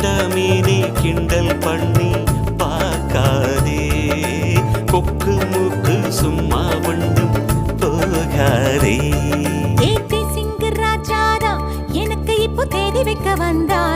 கண்ட மீனி கிண்டல் பண்ணி பார்க்காதே. கொக்கு மூக்கு சும்மா ஒன்றும் போகாதே. ஏத்தி ராஜாரா எனக்கு இப்போ தேடி வைக்க வந்தா.